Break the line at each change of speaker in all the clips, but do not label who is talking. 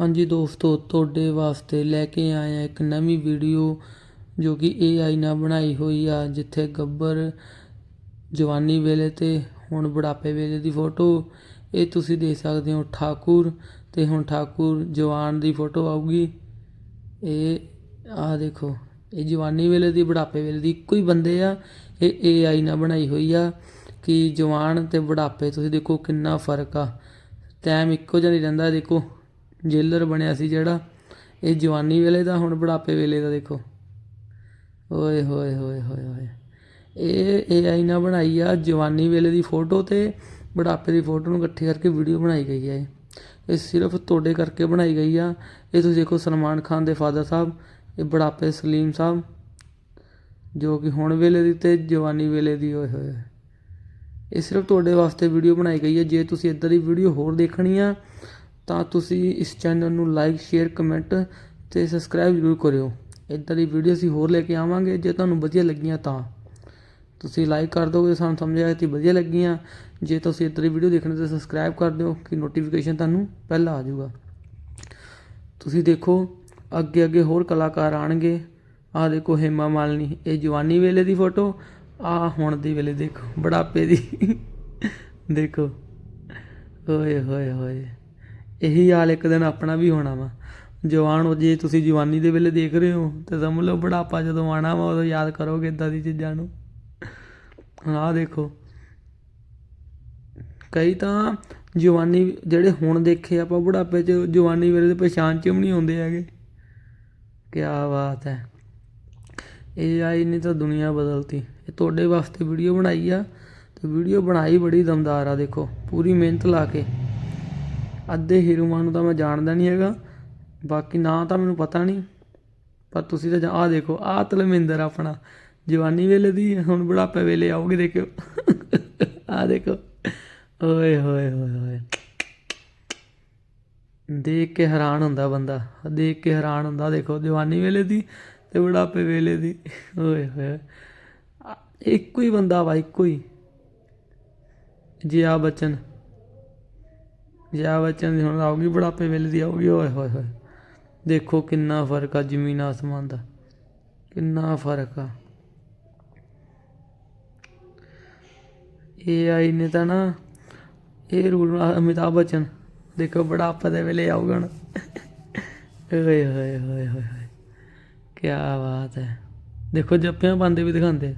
ਹਾਂਜੀ ਦੋਸਤੋ, ਤੁਹਾਡੇ ਵਾਸਤੇ ਲੈ ਕੇ ਆਏ ਆ ਇੱਕ ਨਵੀਂ ਵੀਡੀਓ ਜੋ ਕਿ AI ਨਾਲ ਬਣਾਈ ਹੋਈ ਆ, ਜਿੱਥੇ ਗੱਬਰ ਜਵਾਨੀ ਵੇਲੇ ਤੇ ਹੁਣ ਬੁਢਾਪੇ ਵੇਲੇ ਦੀ ਫੋਟੋ ਇਹ ਤੁਸੀਂ ਦੇਖ ਸਕਦੇ ਹੋ, ਠਾਕੁਰ ਤੇ ਹੁਣ ਠਾਕੁਰ ਜਵਾਨ ਦੀ ਫੋਟੋ ਆਊਗੀ। ਇਹ ਆ ਦੇਖੋ, ਇਹ ਜਵਾਨੀ ਵੇਲੇ ਦੀ, ਬੁਢਾਪੇ ਵੇਲੇ ਦੀ ਇੱਕੋ ਹੀ ਬੰਦੇ ਆ, ਇਹ AI ਨਾਲ ਬਣਾਈ ਹੋਈ ਆ ਕਿ ਜਵਾਨ ਤੇ ਬੁਢਾਪੇ, ਤੁਸੀਂ ਦੇਖੋ ਕਿੰਨਾ ਫ਼ਰਕ ਆ। ਟਾਈਮ ਇੱਕੋ ਜਿਹਾ ਨਹੀਂ ਰਹਿੰਦਾ, ਦੇਖੋ। ਜੇਲਰ ਬਣਿਆ ਸੀ ਜਿਹੜਾ। ਇਹ ਜਵਾਨੀ ਵੇਲੇ ਦਾ, ਹੁਣ ਬੁਢਾਪੇ ਵੇਲੇ ਦਾ ਦੇਖੋ। ਓਏ ਹੋਏ ਹੋਏ ਹੋਏ ਹੋਏ। ਇਹ AI ਨਾ ਬਣਾਈ ਆ, ਜਵਾਨੀ ਵੇਲੇ ਦੀ ਫੋਟੋ ਤੇ ਬੁਢਾਪੇ ਦੀ ਫੋਟੋ ਨੂੰ ਇਕੱਠੇ ਕਰਕੇ ਵੀਡੀਓ ਬਣਾਈ ਗਈ ਹੈ ਇਹ। ਇਹ ਸਿਰਫ ਤੁਹਾਡੇ ਕਰਕੇ ਬਣਾਈ ਗਈ ਆ। ਇਹ ਤੁਸੀਂ ਦੇਖੋ ਸਲਮਾਨ ਖਾਨ ਦੇ ਫਾਦਰ ਸਾਹਿਬ, ਇਹ ਬੁਢਾਪੇ ਸਲੀਮ ਸਾਹਿਬ, ਜੋ ਕਿ ਹੁਣ ਵੇਲੇ ਦੀ ਤੇ ਜਵਾਨੀ ਵੇਲੇ ਦੀ ਹੋਏ ਹੋਏ। ਇਹ ਸਿਰਫ ਤੁਹਾਡੇ ਵਾਸਤੇ ਵੀਡੀਓ ਬਣਾਈ ਗਈ ਹੈ ਜੇ ਤੁਸੀਂ ਇਦਾਂ ਦੀ ਵੀਡੀਓ ਹੋਰ ਦੇਖਣੀ ਆ ਤਾਂ ਤੁਸੀਂ ਇਸ ਚੈਨਲ ਨੂੰ ਲਾਈਕ ਸ਼ੇਅਰ ਕਮੈਂਟ ਅਤੇ ਸਬਸਕ੍ਰਾਈਬ ਜ਼ਰੂਰ ਕਰਿਓ। ਇੱਦਾਂ ਦੀ ਵੀਡੀਓ ਅਸੀਂ ਹੋਰ ਲੈ ਕੇ ਆਵਾਂਗੇ, ਜੇ ਤੁਹਾਨੂੰ ਵਧੀਆ ਲੱਗੀਆਂ ਤਾਂ। ਤੁਸੀਂ ਲਾਈਕ ਕਰ ਦੋਗੇ ਸਾਨੂੰ ਸਮਝ ਆਇਆ ਕਿ ਵਧੀਆ ਲੱਗੀਆਂ। ਜੇ ਤੁਸੀਂ ਇੱਦਾਂ ਦੀ ਵੀਡੀਓ ਦੇਖਣਾ ਤਾਂ ਸਬਸਕ੍ਰਾਈਬ ਕਰ ਦਿਓ, ਕਿ ਨੋਟੀਫਿਕੇਸ਼ਨ ਤੁਹਾਨੂੰ ਪਹਿਲਾਂ ਆ ਜਾਊਗਾ। ਤੁਸੀਂ ਦੇਖੋ ਅੱਗੇ ਅੱਗੇ ਹੋਰ ਕਲਾਕਾਰ ਆਣਗੇ ਆਹ ਦੇਖੋ ਹੇਮਾ ਮਾਲਨੀ, ਇਹ ਜਵਾਨੀ ਵੇਲੇ ਦੀ ਫੋਟੋ ਆ ਹੁਣ ਦੀ ਵੇਲੇ ਦੇਖੋ, ਬੁਢਾਪੇ ਦੀ। ਦੇਖੋ। ਓਏ, ਹੋਏ ਹੋਏ। ਇਹੀ ਹਾਲ ਇੱਕ ਦਿਨ ਆਪਣਾ ਵੀ ਹੋਣਾ ਵਾ। ਜਵਾਨ ਹੋ, ਜੇ ਤੁਸੀਂ ਜਵਾਨੀ ਦੇ ਵੇਲੇ ਦੇਖ ਰਹੇ ਹੋ, ਤਾਂ ਸਮਝ ਲਓ ਬੁਢਾਪਾ ਜਦੋਂ ਆਣਾ ਵਾ, ਉਦੋਂ ਯਾਦ ਕਰੋਗੇ ਇਦਾਂ ਦੀ ਚੀਜ਼ਾਂ ਨੂੰ। ਆਹ ਦੇਖੋ। ਕਈ ਤਾਂ ਜਵਾਨੀ, ਜਿਹੜੇ ਹੁਣ ਦੇਖੇ ਆਪਾਂ ਬੁਢਾਪੇ 'ਚ, ਜਵਾਨੀ ਵੇਲੇ ਦੇ ਪਛਾਣ 'ਚ ਵੀ ਨਹੀਂ ਆਉਂਦੇ ਹੈਗੇ। ਕੀ ਬਾਤ ਹੈ। ਇਹ ਆਈ ਨੇ ਤਾਂ ਦੁਨੀਆ ਬਦਲਤੀ। ਇਹ ਤੁਹਾਡੇ ਵਾਸਤੇ ਵੀਡੀਓ ਬਣਾਈ ਆ, ਤੇ ਵੀਡੀਓ ਬਣਾਈ ਬੜੀ ਦਮਦਾਰ ਆ, ਦੇਖੋ। ਪੂਰੀ ਮਿਹਨਤ ਲਾ ਕੇ। ਅੱਧੇ ਹੀਰੋਆਂ ਨੂੰ ਤਾਂ ਮੈਂ ਜਾਣਦਾ ਨਹੀਂ ਹੈਗਾ। ਬਾਕੀ ਨਾਂ ਤਾਂ ਮੈਨੂੰ ਪਤਾ ਨਹੀਂ। ਪਰ ਤੁਸੀਂ ਤਾਂ ਆਹ ਦੇਖੋ, ਆਹ ਤਲਮਿੰਦਰ ਆਪਣਾ, ਜਵਾਨੀ ਵੇਲੇ ਦੀ, ਹੁਣ ਬੁਢਾਪੇ ਵੇਲੇ ਆਓਗੇ ਦੇਖਿਓ। ਆਹ ਦੇਖੋ। ਓਏ, ਹੋਏ ਹੋਏ ਹੋਏ। ਦੇਖ ਕੇ ਹੈਰਾਨ ਹੁੰਦਾ ਬੰਦਾ। ਦੇਖ ਕੇ ਹੈਰਾਨ ਹੁੰਦਾ, ਦੇਖੋ, ਜਵਾਨੀ ਵੇਲੇ ਦੀ ਤੇ ਬੁਢਾਪੇ ਵੇਲੇ ਦੀ। ਓਏ, ਹੋਏ। ਇੱਕੋ ਹੀ ਬੰਦਾ ਵਾ, ਇੱਕੋ ਹੀ। ਜੀ ਆ ਬਚਨ ਜਿਆ ਬਚਨ ਦੀ ਹੁਣ ਆਉਗੀ ਬੁਢਾਪੇ ਵੇਲੇ ਦੀ ਆਉਗੀ ਓਏ ਹੋਏ ਹੋਏ। ਦੇਖੋ ਕਿੰਨਾ ਫ਼ਰਕ ਆ ਜ਼ਮੀਨ ਆਸਮਾਨ ਦਾ। ਕਿੰਨਾ ਫ਼ਰਕ ਆ। AI ਨੇ ਤਾਂ ਨਾ, ਇਹ ਰੂਲ ਅਮਿਤਾਭ ਬਚਨ, ਦੇਖੋ ਬੁਢਾਪੇ ਦੇ ਵੇਲੇ ਆਊਗਾ ਹੁਣ। ਓਏ ਹੋਏ ਹੋਏ ਹੋਏ ਹੋਏ। ਕੀ ਬਾਤ ਹੈ। ਦੇਖੋ ਜੱਪਿਆਂ ਪਾਉਂਦੇ ਵੀ ਦਿਖਾਉਂਦੇ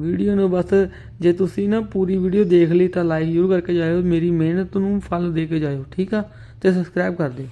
ਵੀਡੀਓ ਨੂੰ ਬਸ ਜੇ ਤੁਸੀਂ ਨਾ ਪੂਰੀ ਵੀਡੀਓ ਦੇਖ ਲਈ ਤਾਂ ਲਾਈਕ ਜ਼ਰੂਰ ਕਰਕੇ ਜਾਇਓ, ਮੇਰੀ ਮਿਹਨਤ ਨੂੰ ਫਲ ਦੇ ਕੇ ਜਾਇਓ, ਠੀਕ ਆ? ਤੇ ਸਬਸਕ੍ਰਾਈਬ ਕਰ ਦਿਓ।